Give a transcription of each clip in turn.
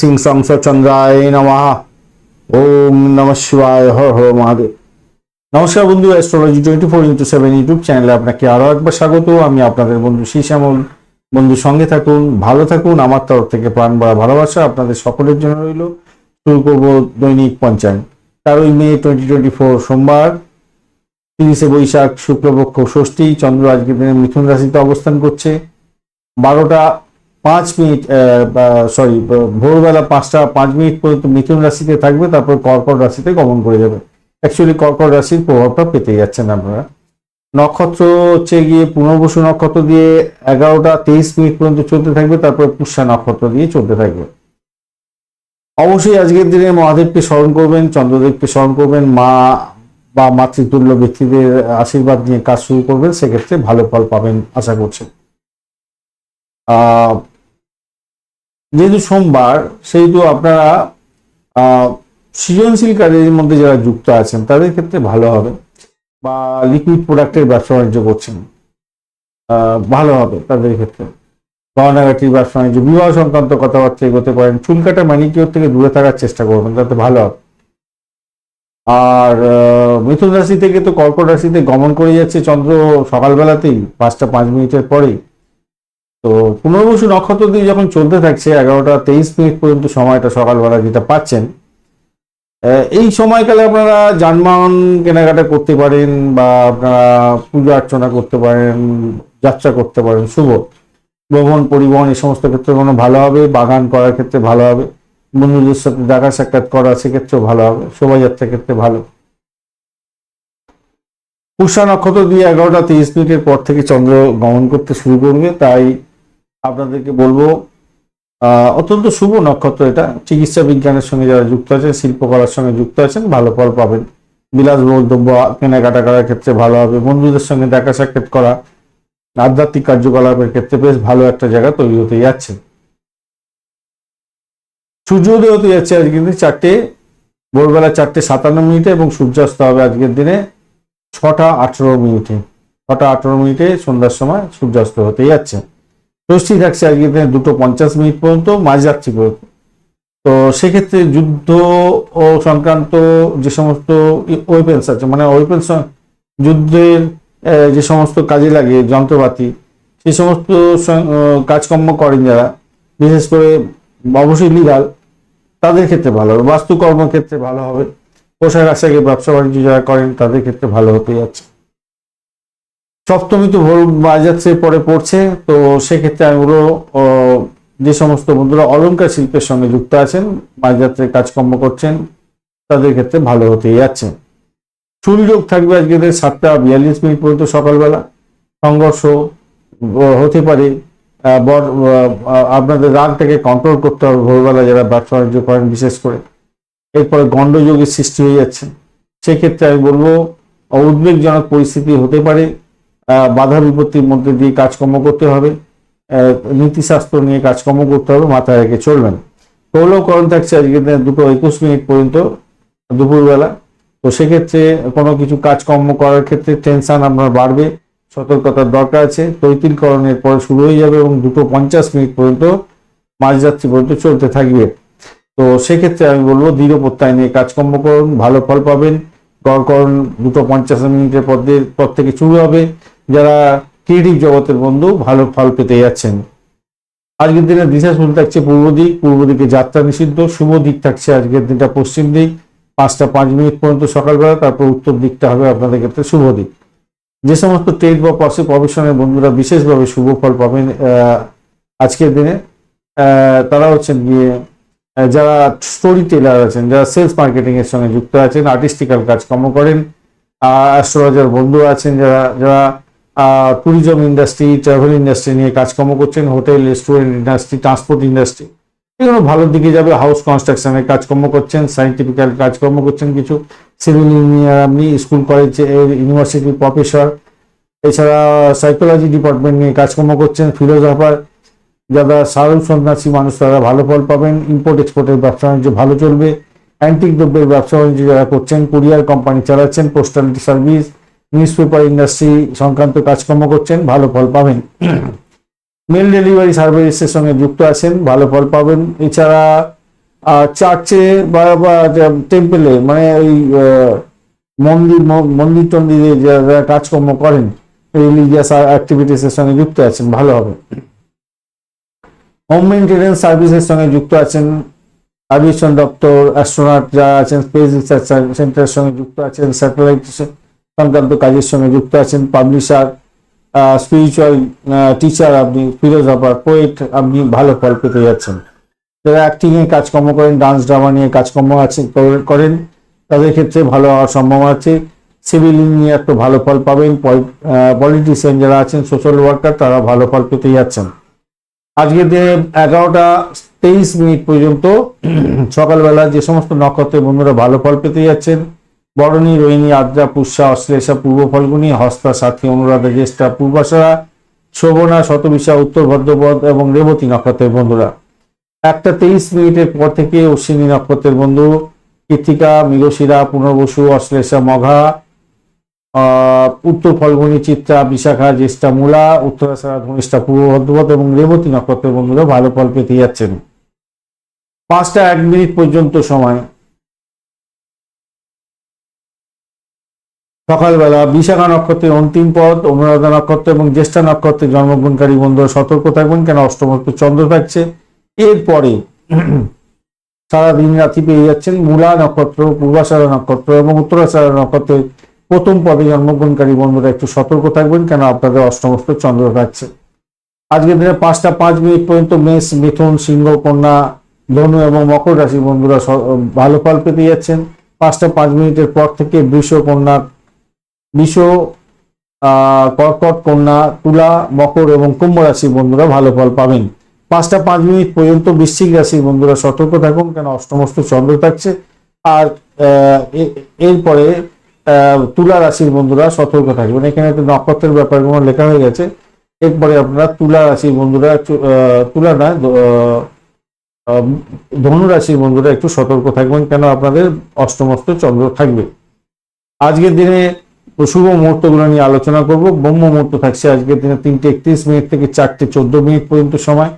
সিং সংস চন্দ্রায় নমঃ ওম নম শিবায় হর হর মহাদেব নমস্কার বন্ধু astrology twenty four into seven YouTube চ্যানেলে আপনাকে আরও একবার স্বাগত। আমি আপনাদের বন্ধু শ্যামল। বন্ধু, সঙ্গে থাকুন, ভালো থাকুন। আমার তরফ থেকে প্রাণ ভরা ভালোবাসা আপনাদের সকলের জন্য রইল। শুরু করব দৈনিক পঞ্চায়েত তেরোই মে টোয়েন্টি টোয়েন্টি ফোর সোমবার। তিরিশে বৈশাখ, শুক্লপক্ষ, ষষ্ঠী, চন্দ্র আজকের দিনে মিথুন রাশিতে অবস্থান করছে। বারোটা পাঁচ মিনিট সরি ভোরবেলা পাঁচটা পাঁচ মিনিট পর্যন্ত মিথুন রাশিতে থাকবে তারপর কর্কট রাশিতে গমন করে যাবে। অ্যাকচুয়ালি কর্কট রাশির প্রভাবটা পেতে যাচ্ছেন আপনারা। নক্ষত্র হচ্ছে গিয়ে পুনর্বসু নক্ষত্র দিয়ে এগারোটা তেইশ মিনিট পর্যন্ত চলতে থাকবে তারপর পুষ্যা নক্ষত্র দিয়ে চলতে থাকবে। অবশ্যই আজকের দিনে মহাদেবকে স্মরণ করবেন চন্দ্রদেবকে স্মরণ করবেন মা বা মাতৃতুল্য ব্যক্তিদের আশীর্বাদ নিয়ে কাজ শুরু করবেন সেক্ষেত্রে ভালো ফল পাবেন আশা করছেন আহ, যেহেতু সোমবার, সেহেতু আপনারা সৃজনশীল কাজের মধ্যে যারা যুক্ত আছেন, তাদের ক্ষেত্রে ভালো হবে বা লিকুইড প্রোডাক্টের ব্যবসা বাণিজ্য করছেন ভালো হবে তাদের ক্ষেত্রে। গহনাঘাটির ব্যবসা বাণিজ্য, বিবাহ সংক্রান্ত কথাবার্তা এগোতে পারেন চুল কাটা ম্যানিকিওর থেকে দূরে থাকার চেষ্টা করবেন, তাতে ভালো হবে। আর মিথুন রাশি থেকে তো কর্কট রাশিতে গমন করে যাচ্ছে চন্দ্র সকালবেলাতেই, পাঁচটা পাঁচ মিনিটের পরেই। তো পুনর্বসু নক্ষত্র দিয়ে যখন চলতে থাকছে, এগারোটা তেইশ মিনিট পর্যন্ত সময়টা সকালবেলা যেটা পাচ্ছেন এই সময়কালে আপনারা যানবাহন কেনাকাটা করতে পারেন বা আপনারা পূজা অর্চনা করতে পারেন, যাত্রা করতে পারেন, শুভ। ভ্রমণ, পরিবহন এই সমস্ত ক্ষেত্রে কোনো ভালো হবে, বাগান করার ক্ষেত্রে ভালো হবে, বন্ধুদের সাথে দেখা সাক্ষাৎ করা সেক্ষেত্রেও ভালো হবে, শোভাযাত্রার ক্ষেত্রে ভালো। পুষা নক্ষত্র দিয়ে এগারোটা তেইশ মিনিটের পর থেকে চন্দ্র গমন করতে শুরু করবে, তাই আপনাদেরকে বলব অত্যন্ত শুভ নক্ষত্র এটা। চিকিৎসা বিজ্ঞানের সঙ্গে যারা যুক্ত আছেন, শিল্পকলার সঙ্গে যুক্ত আছেন, ভালো ফল পাবেন। বিলাসবহুল দ্রব্য কেনাকাটা করার ক্ষেত্রে ভালো হবে, বন্ধুদের সঙ্গে দেখা সাক্ষাৎ করা, আধ্যাত্মিক কার্যকলাপের ক্ষেত্রে বেশ ভালো একটা জায়গা তৈরি হতে যাচ্ছে। সূর্যোদয় হতে যাচ্ছে আজকের দিনে চারটে, ভোরবেলা চারটে সাতান্ন মিনিটে এবং সূর্যাস্ত হবে আজকের দিনে ছটা আঠেরো মিনিটে। ছটা আঠেরো মিনিটে সন্ধ্যার সময় সূর্যাস্ত হতে যাচ্ছে। ষষ্ঠী থাকছে আজকের দিনে দুটো পঞ্চাশ মিনিট পর্যন্ত মাঝরাত্রি পর্যন্ত। তো সেক্ষেত্রে যুদ্ধ ও সংক্রান্ত যে সমস্ত ওয়েপেন্স আছে মানে ওয়েপেন্স যুদ্ধের যে সমস্ত কাজে লাগে, যন্ত্রপাতি সেই সমস্ত কাজকর্ম করেন যারা, বিশেষ করে অবশ্যই লিগাল তাদের ক্ষেত্রে ভালো হবে। বাস্তুকর্ম ক্ষেত্রে ভালো হবে। পোশাক আশাকে ব্যবসা বাণিজ্য যারা করেন, তাদের ক্ষেত্রে ভালো হতে যাচ্ছে। সপ্তমী তো ভোর বাজাচ্ছে, পরে পড়ছে। তো সেক্ষেত্রে আমি বলব যে সমস্ত বন্ধুরা অলঙ্কার শিল্পের সঙ্গে যুক্ত আছেন মাঝরাত্রে কাজকর্ম করছেন, তাদের ক্ষেত্রে ভালো হতেই যাচ্ছে। সূর্যযোগ থাকবে আজকে সাতটা বিয়াল্লিশ মিনিট পর্যন্ত সকালবেলা। সংঘর্ষ হতে পারে। বর আপনাদের রাগটাকে কন্ট্রোল করতে হবে ভোরবেলা যারা ব্যবসা বাণিজ্য করেন বিশেষ করে। এরপরে গণ্ডযোগের সৃষ্টি হয়ে যাচ্ছে। সেক্ষেত্রে আমি বলব, উদ্বেগজনক পরিস্থিতি হতে পারে। বাধা বিপত্তির মধ্যে দিয়ে কাজকর্ম করতে হবে। নীতিশাস্ত্র নিয়ে কাজকর্ম করতে হবে, মাথায় রেখে চলবেন। কৌলকরণ থাকছে আজকে দুটো একুশ মিনিট পর্যন্ত, দুপুরবেলা। তো সেক্ষেত্রে কোনো কিছু কাজকর্ম করার ক্ষেত্রে টেনশন আপনার বাড়বে, সতর্কতার দরকার আছে। তৈতিলকরণের পরে শুরু হয়ে যাবে এবং দুটো পঞ্চাশ মিনিট পর্যন্ত, মাঝরাত্রি পর্যন্ত চলতে থাকবে। তো সেক্ষেত্রে আমি বলব, দৃঢ় প্রত্যয় নিয়ে কাজকর্ম করুন, ভালো ফল পাবেন। গড়করণ দুটো পঞ্চাশ মিনিটের পর পর থেকে শুরু হবে। যারা ক্রিয়েটিভ জগতের বন্ধু, ভালো ফল পেতে যাচ্ছেন। আজকের দিনে দিশা শুরু থাকছে পূর্ব দিক। পূর্ব দিকে যাত্রা নিষিদ্ধ। শুভ দিক থাকছে আজকের দিনটা পশ্চিম দিক। পাঁচটা পাঁচ মিনিট পর্যন্ত সকালবেলা, তারপর উত্তর দিকটা হবে আপনাদের ক্ষেত্রে শুভ দিক। যে সমস্ত ট্রেড বা পাশে প্রফেশনের বন্ধুরা বিশেষভাবে শুভ ফল পাবেন আজকের দিনে তারা হচ্ছেন গিয়ে যারা স্টোরি টেলার আছেন, যারা সেলস মার্কেটিং এর সঙ্গে যুক্ত আছেন আর্টিস্টিক্যাল কাজকর্ম করেন অ্যাস্ট্রোলজার বন্ধু আছেন, যারা যারা ট্যুরিজম ইন্ডাস্ট্রি ট্রাভেল ইন্ডাস্ট্রি নিয়ে কাজকর্ম করছেন hotel restaurant industry transport industry এগুলো ভালোর দিকে যাবে হাউস কনস্ট্রাকশনের কাজকর্ম করছেন সাইন্টিফিক্যাল কাজকর্ম করছেন কিছু। সিভিল ইঞ্জিনিয়ার আপনি স্কুল কলেজ ইউনিভার্সিটির প্রফেসর এছাড়া সাইকোলজি ডিপার্টমেন্ট নিয়ে কাজকর্ম করছেন ফিলোজফার যারা সারল সন্ন্যাসী মানুষ, তারা ভালো ফল পাবেন। ইম্পোর্ট এক্সপোর্টের ব্যবসা বাণিজ্য ভালো চলবে। অ্যান্টিক দ্রব্যের ব্যবসা বাণিজ্য যারা করছেন কুরিয়ার কোম্পানি চালাচ্ছেন পোস্টালিটি সার্ভিস নিউজ পেপার ইন্ডাস্ট্রি সংক্রান্ত কাজকর্ম করছেন, ভালো ফল পাবেন। মেল ডেলিভারি সার্ভিসের সঙ্গে যুক্ত আছেন, ভালো ফল পাবেন। এছাড়া চার্চে বা টেম্পেলে মানে ওই মন্দির মন্দির টন্দিরে যারা কাজকর্ম করেন রিলিজিয়াস অ্যাক্টিভিটিস এর সঙ্গে যুক্ত আছেন, ভালো হবে। হোম মেনটেন্যান্স সার্ভিসের সঙ্গে যুক্ত আছেন আভিয়েশন দপ্তর অ্যাস্ট্রোনট যারা আছেন স্পেস রিসার্চ সেন্টারের সঙ্গে যুক্ত আছেন স্যাটেলাইট সংক্রান্ত কাজের সঙ্গে যুক্ত আছেন পাবলিশার স্পিরিচুয়াল টিচার আপনি ফিলোসফার পোয়েট আপনি ভালো ফল পেতে যাচ্ছেন। যারা অ্যাক্টিং এ কাজকর্ম করেন ডান্স ড্রামা নিয়ে কাজকর্ম আছে, করে- করেন, তাদের ক্ষেত্রে ভালো হওয়ার সম্ভাবনা আছে। সিভিল নিয়ে একটু ভালো ফল পাবেন পলিটিশিয়ান যারা আছেন সোশ্যাল ওয়ার্কার তারা ভালো ফল পেতে যাচ্ছেন। আজকের দিনে এগারোটা তেইশ মিনিট পর্যন্ত সকালবেলা যে সমস্ত নক্ষত্রের বন্ধুরা ভালো ফল পেতে যাচ্ছেন বরণী, রোহিণী, আদ্রা, পুষ্যা, অশ্লেষা, পূর্ব ফলগুনি, হস্তা, সাথী, অনুরাধা, জ্যেষ্ঠা, পূর্বাশারা, শোভনা, শতবিশা, উত্তর ভদ্রপদ এবং রেবতী নক্ষত্রের বন্ধুরা। একটা তেইশ মিনিটের পর থেকে অশ্বিনী নক্ষত্রের বন্ধু কৃতিকা মৃগশিরা পুনর্বসু, অশ্লেষা, মঘা উত্তর ফলগুনি, চিত্রা, বিশাখা, জ্যেষ্ঠা, মূলা, উত্তরাশারা, ধনিষ্ঠা, পূর্ব ভদ্রপদ এবং রেবতী নক্ষত্রের বন্ধুরা ভালো ফল পেতে যাচ্ছেন। পাঁচটা এক মিনিট পর্যন্ত সময়। সকালবেলা বিশাখা নক্ষত্রের অন্তিম পদ অনুরাধা নক্ষত্র এবং জ্যেষ্ঠা নক্ষত্রের জন্মগ্রহণকারী বন্ধুরা সতর্ক থাকবেন, কেন অষ্টমত্ব চন্দ্র থাকছে। এরপরে সারা দিন রাত্রি পেয়ে যাচ্ছেন মূলা নক্ষত্র, পূর্বাশারা নক্ষত্র এবং উত্তরাশারা নক্ষত্রের প্রথম পদে জন্মগ্রহণকারী বন্ধুরা একটু সতর্ক থাকবেন, কেন আপনাদের অষ্টমস্ত চন্দ্র থাকছে। আজকের দিনে পাঁচটা পাঁচ মিনিট পর্যন্ত মেষ, মিথুন, সিংহ, কন্যা, ধনু এবং মকর রাশি বন্ধুরা ভালো ফল পেতে যাচ্ছেন। পাঁচটা পাঁচ মিনিটের পর থেকে বৃষ, কন্যা আহ, কর্কট কন্যা তুলা মকর এবং কুম্ভ রাশির বন্ধুরা ভালো ফল পাবেন। পাঁচটা পাঁচ মিনিট পর্যন্ত বৃশ্চিক রাশির বন্ধুরা সতর্ক থাকুন কেন অষ্টমস্ত চন্দ্র থাকছে। আর এরপরে তুলা রাশির বন্ধুরা সতর্ক থাকবেন। এখানে একটা নক্ষত্রের ব্যাপারগুলো লেখা হয়ে গেছে। এরপরে আপনারা তুলা রাশির বন্ধুরা তুলা না ধনু রাশির বন্ধুরা একটু সতর্ক থাকবেন কেন আপনাদের অষ্টমস্ত চন্দ্র থাকবে। আজকের দিনে শুভ মুহূর্তগুলো নিয়ে আলোচনা করব। ব্রহ্ম মুহূর্ত থাকছে আজকের দিনে তিনটে একত্রিশ মিনিট থেকে চারটে চোদ্দ মিনিট পর্যন্ত সময়।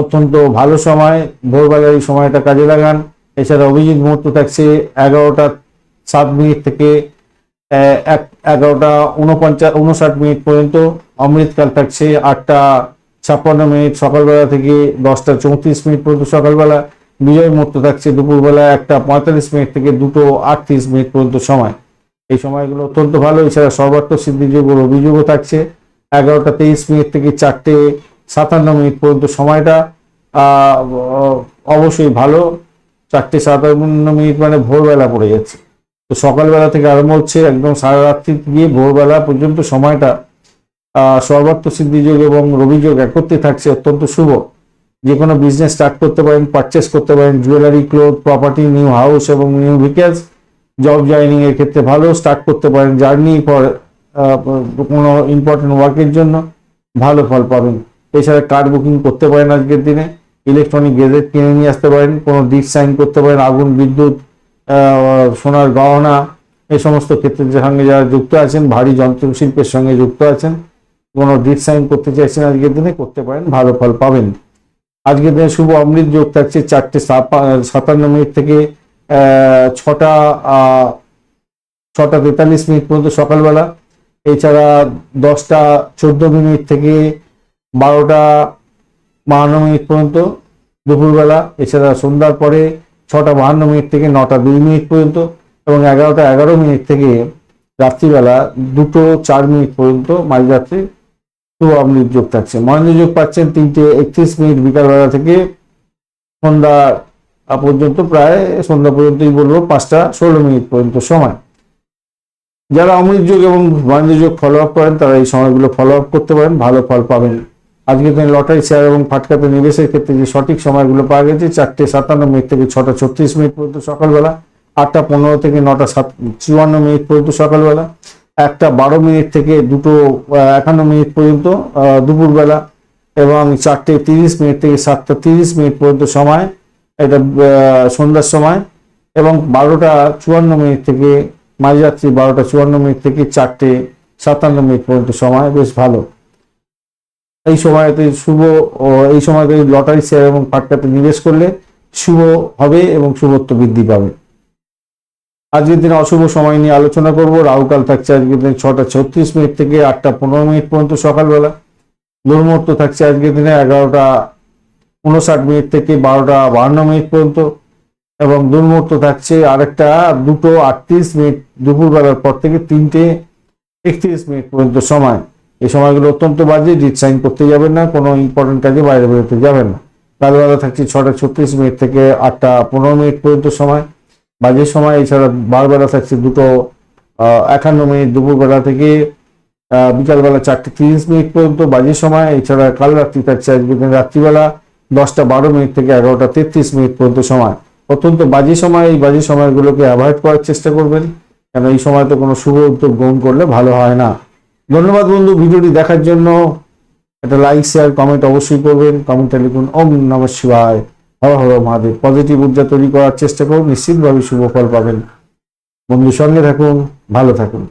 অত্যন্ত ভালো সময়। ভোরবেলার এই সময়টা কাজে লাগান। এছাড়া অভিজিৎ মুহূর্ত থাকছে এগারোটা সাত মিনিট থেকে এক, এগারোটা উনপঞ্চাশ, উনষাট মিনিট পর্যন্ত। অমৃতকাল থাকছে আটটা ছাপ্পান্ন মিনিট সকালবেলা থেকে দশটা চৌত্রিশ মিনিট পর্যন্ত সকালবেলা। বিজয় মুহূর্ত থাকছে দুপুরবেলা একটা পঁয়তাল্লিশ মিনিট থেকে দুটো আটত্রিশ মিনিট পর্যন্ত সময়। এই সময়গুলো অত্যন্ত ভালো। এছাড়া সর্বাত্ম সিদ্ধিযোগ অভিযোগও থাকছে। এগারোটা তেইশ মিনিট থেকে চারটে সাতান্ন মিনিট পর্যন্ত সময়টা অবশ্যই ভালো। চারটে সাতান্ন মিনিট মানে ভোরবেলা পড়ে যাচ্ছে। তো সকালবেলা থেকে আরম্ভ হচ্ছে একদম সারা রাত্রি গিয়ে ভোরবেলা পর্যন্ত সময়টা সর্বাত্ম সিদ্ধিযোগ এবং রবিযোগ একত্রে থাকছে অত্যন্ত শুভ। যে কোনো বিজনেস স্টার্ট করতে পারেন পারচেস করতে পারেন jewellery cloth property new house এবং নিউ ভেহিকেলস জব জয়নিং এর ক্ষেত্রে ভালো স্টার্ট করতে পারেন জার্নি ফর কোনো ইম্পর্টেন্ট ওয়ার্কের জন্য, ভালো ফল পাবেন। এছাড়া কার বুকিং করতে পারেন আজকের দিনে ইলেকট্রনিক গেজেট কিনে নিয়ে আসতে পারেন, কোনো ডিট সাইন করতে পারেন, আগুন, বিদ্যুৎ সোনার গহনা, এই সমস্ত ক্ষেত্রের সঙ্গে যারা যুক্ত আছেন, ভারী যন্ত্রশিল্পের সঙ্গে যুক্ত আছেন, কোনো ডিট সাইন করতে চাইছেন আজকের দিনে, করতে পারেন, ভালো ফল পাবেন। আজকের দিনে শুভ অমৃত যোগ থাকছে চারটে সাতান্ন মিনিট থেকে ছটা ছটা তেতাল্লিশ মিনিট পর্যন্ত সকালবেলা। এছাড়া দশটা, চোদ্দ মিনিট থেকে বারোটা, বাহান্ন মিনিট পর্যন্ত দুপুরবেলা। এছাড়া সন্ধ্যার পরে ছটা, বাহান্ন মিনিট থেকে নটা, দুই মিনিট পর্যন্ত এবং এগারোটা, এগারো মিনিট থেকে রাত্রিবেলা দুটো, চার মিনিট পর্যন্ত মাঝরাত্রি শুভ অমৃত যোগ থাকছে। মহেন্দ্র যোগ পাচ্ছেন তিনটে একত্রিশ মিনিট বিকালবেলা থেকে সন্ধ্যা পর্যন্ত প্রায় সন্ধ্যা পর্যন্তই বলব, পাঁচটা ষোলো মিনিট পর্যন্ত সময়। যারা অমৃত যোগ এবং মহেন্দ্র যোগ ফলো আপ করেন, তারা এই সময়গুলো ফলো আপ করতে পারেন, ভালো ফল পাবেন। আজকে দিনে লটারি শেয়ার এবং ফাটকাতে নিবেশের ক্ষেত্রে যে সঠিক সময়গুলো পাওয়া গেছে, চারটে সাতান্ন মিনিট থেকে ছটা ছত্রিশ মিনিট পর্যন্ত সকালবেলা, আটটা পনেরো থেকে নটা সাত চুয়ান্ন মিনিট পর্যন্ত সকালবেলা, একটা বারো মিনিট থেকে দুটো একান্ন মিনিট পর্যন্ত দুপুরবেলা এবং চারটে তিরিশ মিনিট থেকে সাতটা তিরিশ মিনিট পর্যন্ত সময় এটা সন্ধ্যার সময় এবং বারোটা চুয়ান্ন মিনিট থেকে, মাঝরাত্রি বারোটা চুয়ান্ন মিনিট থেকে চারটে সাতান্ন মিনিট পর্যন্ত সময়, বেশ ভালো। এই সময়তে শুভ এই সময়তে লটারি শেয়ার এবং ফাটকাতে নিবেশ করলে শুভ হবে এবং শুভত্ব বৃদ্ধি পাবে। আজকের দিনে অশুভ সময় নিয়ে আলোচনা করব। রাহুকাল থাকছে আজকের দিন ছটা ছত্রিশ মিনিট থেকে আটটা পনেরো মিনিট পর্যন্ত সকালবেলা। দুর্মুহূর্ত থাকছে আজকের দিনে এগারোটা উনষাট মিনিট থেকে বারোটা বাহান্ন মিনিট পর্যন্ত, এবং দুর্মুহূর্ত থাকছে আরেকটা দুটো আটত্রিশ মিনিট দুপুরবেলার পর থেকে তিনটে একত্রিশ মিনিট পর্যন্ত সময়। এই সময়গুলো অত্যন্ত বাজে, ডিট সাইন করতে যাবেন না, কোনো ইম্পর্টেন্ট কাজে বাইরে বেরোতে যাবেন না। কালবেলা থাকছে ছটা ছত্রিশ মিনিট থেকে আটটা পনেরো মিনিট পর্যন্ত সময়। বাজে সময়, এছাড়া বারবেলা থাকছে দুটো একান্ন মিনিট দুপুরবেলা থেকে বিকালবেলা চারটে তিরিশ মিনিট পর্যন্ত বাজে সময়। এছাড়া কাল রাত্রি থাকছে আজকে রাত্রিবেলা দশটা বারো মিনিট থেকে এগারোটা তেত্রিশ মিনিট পর্যন্ত সময়। অত্যন্ত বাজে সময়, এই বাজে সময়গুলোকে অ্যাভয়েড করার চেষ্টা করবেন। কেন, এই সময়তে কোনো শুভ উদ্যোগ গ্রহণ করলে ভালো হয় না। ধন্যবাদ বন্ধু ভিডিওটি দেখার জন্য। একটা লাইক শেয়ার কমেন্ট অবশ্যই করবেন। কমেন্টে লিখুন, ওম নম শিবায়। হর হর মহাদেব। পজিটিভ ঊর্জা তৈরি করার চেষ্টা করুন। নিশ্চিতভাবে শুভ ফল পাবেন। বন্ধুর সঙ্গে থাকুন, ভালো থাকুন।